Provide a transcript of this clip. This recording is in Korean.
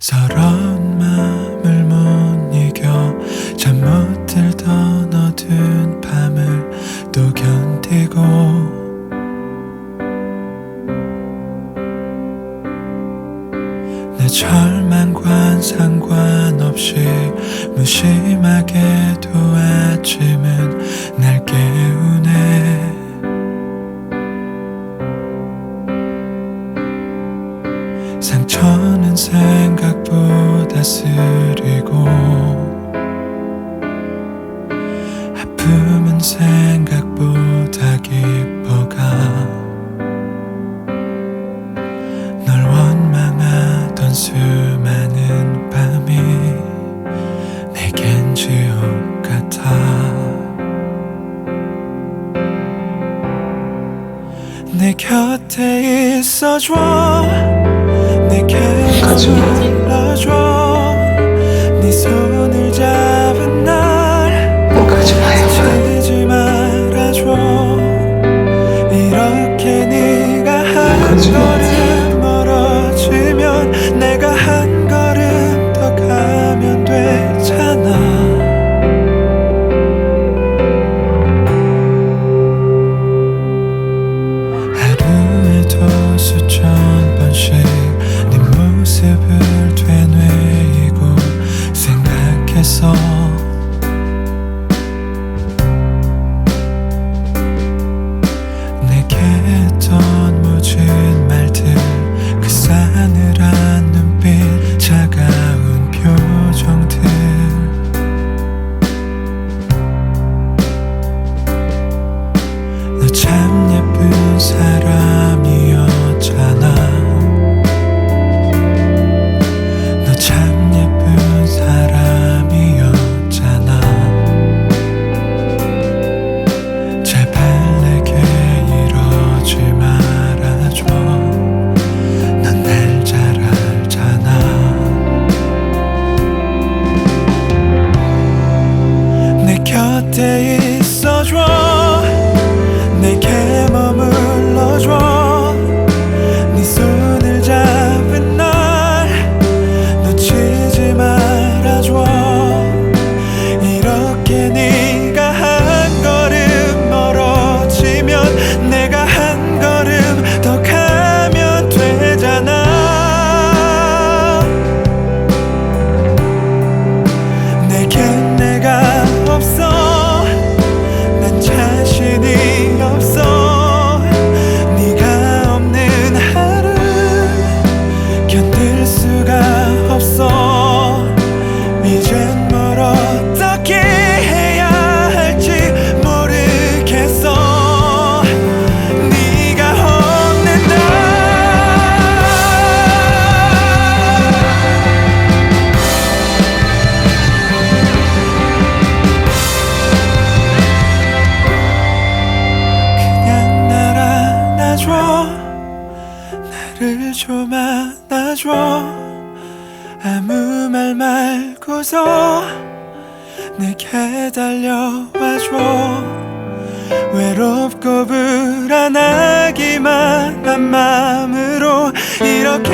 서러운 마음을 못 이겨. 잠 못 들던 어두운 밤을 또 견디고. 내 절망과 상관없이 무심하게도 아침은 날 깨우네. 상처는 생각 보다 쓰리고 아픔은 생각보다 깊어가 널 원망하던 수많은 밤이 내겐 지옥 같아 내 곁에 있어줘. 내게 나를 좀 안아줘. 아무 말 말고서 내게 달려와줘. 외롭고 불안하기만 한 마음으로 이렇게